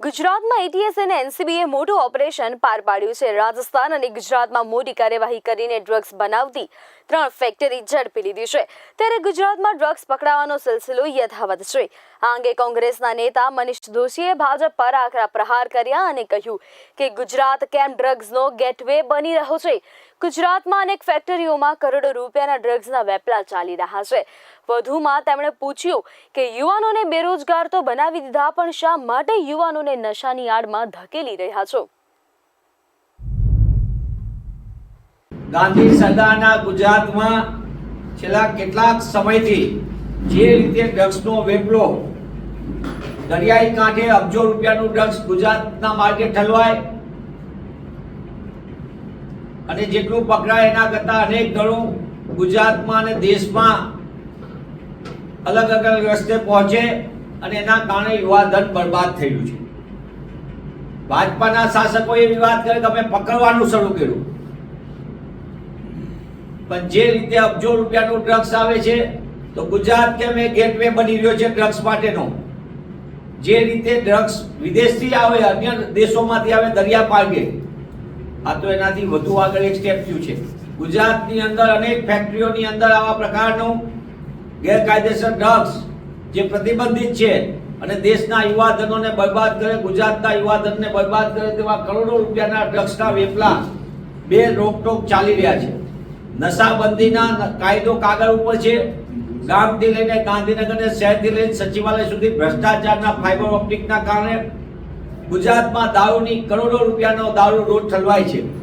ગુજરાતમાં એટીએસ અને એનસીબીએ મોટું ઓપરેશન પાર પાડ્યું છે. રાજસ્થાન અને ગુજરાતમાં મોટી કાર્યવાહી કરીને ડ્રગ્સ બનાવતી ત્રણ ફેક્ટરી ઝડપી લીધી છે. ત્યારે ગુજરાતમાં ડ્રગ્સ પકડાવાનો સિલસિલો યથાવત છે. આ અંગે કોંગ્રેસના નેતા મનીષ દોશીએ ભાજપ પર આકરા પ્રહાર કર્યા અને કહ્યું કે ગુજરાત કેમ ડ્રગ્સનો ગેટવે બની રહ્યો છે? ગુજરાતમાં અનેક ફેક્ટરીઓમાં કરોડો રૂપિયાના ડ્રગ્સના વેપલા ચાલી રહ્યા છે. વધુમાં તેમણે પૂછ્યું કે યુવાનોને બેરોજગાર તો બનાવી દીધા, પણ શા માટે યુવાનોને નશાની આડમાં ધકેલી રહ્યા છો. ગાંધી સદાના ગુજરાતમાં છેલ્લા કેટલાક સમયથી જે રીતે ડ્રગ્સનો વેપલો દરિયાઈ કાંઠે અબજો રૂપિયાનું ડ્રગ્સ ગુજરાતના માર્ગે ઠલવાય અને જેટલું પકડાય એના કરતાં અનેક ગણું ગુજરાતમાં અને દેશમાં અલગ અલગ રસ્તે પહોંચે અને એના કારણે યુવાધન બરબાદ થયેલું છે. ભાજપાના શાસકોએ એવી વાત કરી કે અમે પકડવાનું શરૂ કર્યું. પણ જે રીતે અબજો રૂપિયાનું ડ્રગ્સ આવે છે, તો ગુજરાત કેમ એ ગેટવે બની રહ્યો છે ડ્રગ્સ માટેનો? જે રીતે ડ્રગ્સ વિદેશથી આવે, અન્ય દેશોમાંથી આવે, દરિયા પાડે આ તો એનાથી વધુ આગળ એક સ્ટેપ થયું છે. ગુજરાતની અંદર અનેક ફેક્ટરીઓની અંદર આવા પ્રકારનું ગેરકાયદેસર ડ્રગ્સ જે પ્રતિબંધિત છે અને દેશના યુવાધનોને બરબાદ કરે, ગુજરાતના યુવાધનને બરબાદ કરે તેવા કરોડો રૂપિયાના ડ્રગ્સના વેપલા બે રોકટોક ચાલી રહ્યા છે. નશાબંધીના કાયદો કાગળ ઉપર છે. ગામથી લઈને ગાંધીનગરને શહેરથી લઈને સચિવાલય સુધી ભ્રષ્ટાચારના ફાઇબર ઓપ્ટિકના કારણે ગુજરાતમાં દારૂની કરોડો રૂપિયાનો દારૂ રોજ ઠલવાય છે.